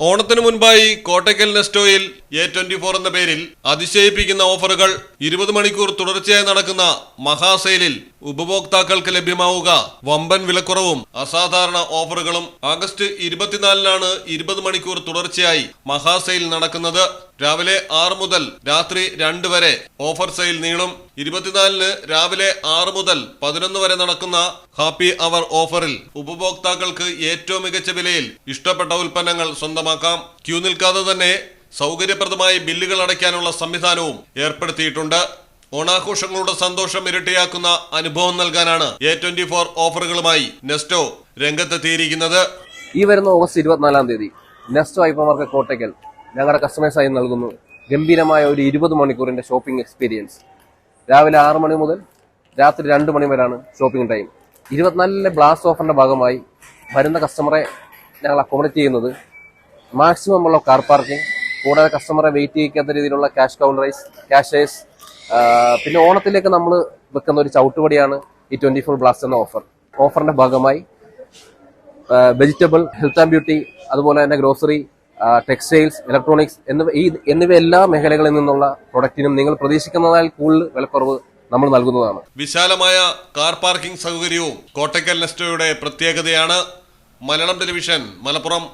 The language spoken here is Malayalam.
ഓണത്തിന് മുൻപായി കോട്ടയ്ക്കൽ നെസ്റ്റോയിൽ എ ട്വന്റി ഫോർ എന്ന പേരിൽ അതിശയിപ്പിക്കുന്ന ഓഫറുകൾ ഇരുപത് മണിക്കൂർ തുടർച്ചയായി നടക്കുന്ന മഹാസെയിലിൽ ഉപഭോക്താക്കൾക്ക് ലഭ്യമാവുക. വമ്പൻ വിലക്കുറവും അസാധാരണ ഓഫറുകളും ആഗസ്റ്റ് ഇരുപത്തിനാലിനാണ് ഇരുപത് മണിക്കൂർ തുടർച്ചയായി മഹാസെയിൽ നടക്കുന്നത്. രാവിലെ ആറ് മുതൽ രാത്രി രണ്ട് വരെ ഓഫർ സെയിൽ നീളും. ഇരുപത്തിനാലിന് രാവിലെ ആറ് മുതൽ പതിനൊന്ന് വരെ നടക്കുന്ന ഹാപ്പി അവർ ഓഫറിൽ ഉപഭോക്താക്കൾക്ക് ഏറ്റവും മികച്ച വിലയിൽ ഇഷ്ടപ്പെട്ട ഉൽപ്പന്നങ്ങൾ സ്വന്തമാക്കാം. ക്യൂ നിൽക്കാതെ തന്നെ സൗകര്യപ്രദമായി ബില്ലുകൾ അടയ്ക്കാനുള്ള സംവിധാനവും ഏർപ്പെടുത്തിയിട്ടുണ്ട്. ഓണാഘോഷങ്ങളുടെ സന്തോഷം ഇരട്ടിയാക്കുന്ന അനുഭവം നൽകാനാണ് എ ട്വന്റി ഫോർ ഓഫറുകളുമായി നെസ്റ്റോ രംഗത്തെത്തിയിരിക്കുന്നത്. ഈ വരുന്ന ഓഗസ്റ്റ് ഇരുപത്തിനാലാം തീയതി നെസ്റ്റോ ഹൈപ്പർ മാർക്കറ്റ് കോട്ടയ്ക്കൽ ഞങ്ങളുടെ കസ്റ്റമേഴ്സായി നൽകുന്നു. ഗംഭീരമായ ഒരു ഇരുപത് മണിക്കൂറിന്റെ ഷോപ്പിംഗ് എക്സ്പീരിയൻസ് രാവിലെ ആറ് മണി മുതൽ രാത്രി രണ്ട് മണി വരെയാണ് ഷോപ്പിംഗ് ടൈം ഇരുപത്തിനാലിലെ ബ്ലാസ്റ്റ് ഓഫറിന്റെ ഭാഗമായി വരുന്ന കസ്റ്റമറെ ഞങ്ങൾ അക്കോമഡേറ്റ് ചെയ്യുന്നത് മാക്സിമം ഉള്ള കാർ പാർക്കിംഗ് കൂടാതെ കസ്റ്റമറെ വെയിറ്റ് ചെയ്യിക്കാത്ത രീതിയിലുള്ള ക്യാഷ് കൗണ്ടറൈസ് ക്യാഷേഴ്സ് പിന്നെ ഓണത്തിലേക്ക് നമ്മൾ വെക്കുന്ന ഒരു ചവിട്ടുപടിയാണ് ഈ ട്വന്റി ഫോർ ബ്ലാസ്റ്റ് എന്ന ഓഫർ ഓഫറിന്റെ ഭാഗമായി വെജിറ്റബിൾ ഹെൽത്ത് ആൻഡ് ബ്യൂട്ടി അതുപോലെ തന്നെ ഗ്രോസറി ടെക്സ്റ്റൈൽസ് ഇലക്ട്രോണിക്സ് എന്നിവ ഈ എന്നിവ എല്ലാ മേഖലകളിൽ നിന്നുള്ള പ്രൊഡക്റ്റിനും നിങ്ങൾ പ്രതീക്ഷിക്കുന്നതിനാൽ കൂടുതൽ വിലക്കുറവ് നമ്മൾ നൽകുന്നതാണ്. വിശാലമായ കാർ പാർക്കിംഗ് സൗകര്യവും കോട്ടയ്ക്കൽ നെസ്റ്റോയുടെ പ്രത്യേകതയാണ് മലയാളം ടെലിവിഷൻ മലപ്പുറം